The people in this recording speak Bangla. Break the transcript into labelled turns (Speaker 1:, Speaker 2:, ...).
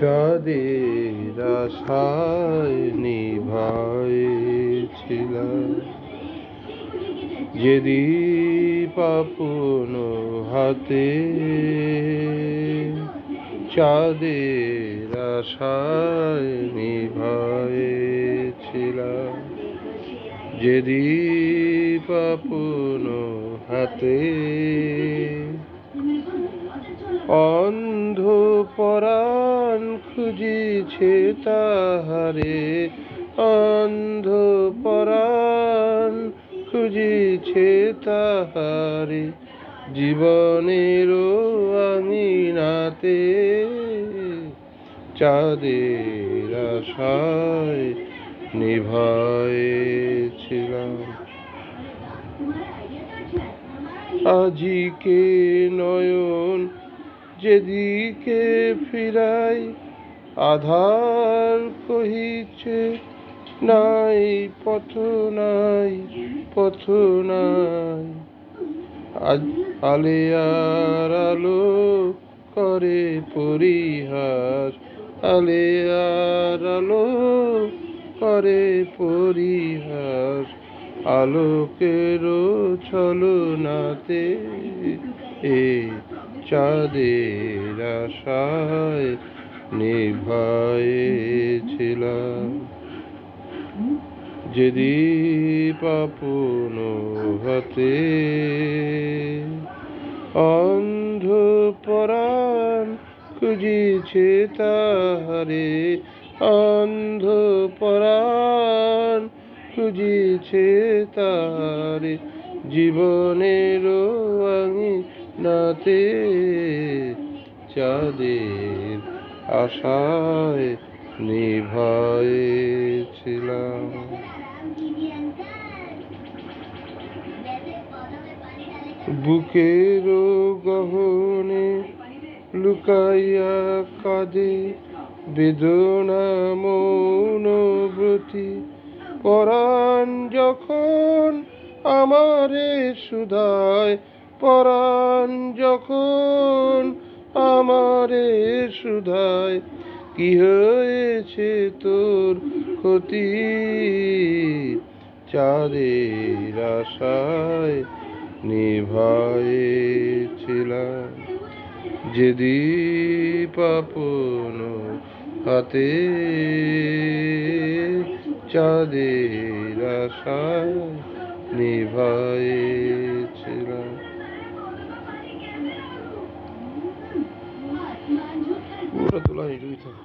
Speaker 1: চাঁদের আশায় নিভাইছিলাম যদি আপন হাতে চাঁদের আশায় নিভাইছিলাম। যদি আপন হাতে অন্ধ পরাণ খুঁজিছে তাহারে। অন্ধ পরাণ খুঁজিছে তাহারে। জীবনের আঙিনাতে চাঁদের আশায় নিভাইছিলাম আজিকে নয়ন যেদিকে ফিরাই, আধার কহিছে, নাই, পথ নাই পথ নাই। আলেয়ার আলো করে পরিহাস আলেয়ার আলো করে পরিহাস আলোকের ছলনাতে এ চাঁদের আশায় নিভাইছিলাম যেদীপ আপন হাতে অন্ধ পরাণ খুঁজিছে তাহারে অন্ধ পরাণ খুঁজিছে তাহারে। জীবনের আঙি নাতে চাঁদের আশায় নিভাইছিলাম বুকের গহনে লুকাইয়া কাঁদে বেদনা মৌনব্রতি পরাণ যখন আমারে সুধায় পরাণ যখন আমারে সুধায়, কি হয়েছে তোর ক্ষতি? চাঁদের আশায় নিভাইছিলাম যেদীপ আপন হাতে। চাঁদের আশায় নিভাইছিলাম তোলা নিয়ে জুড়ি থাকো।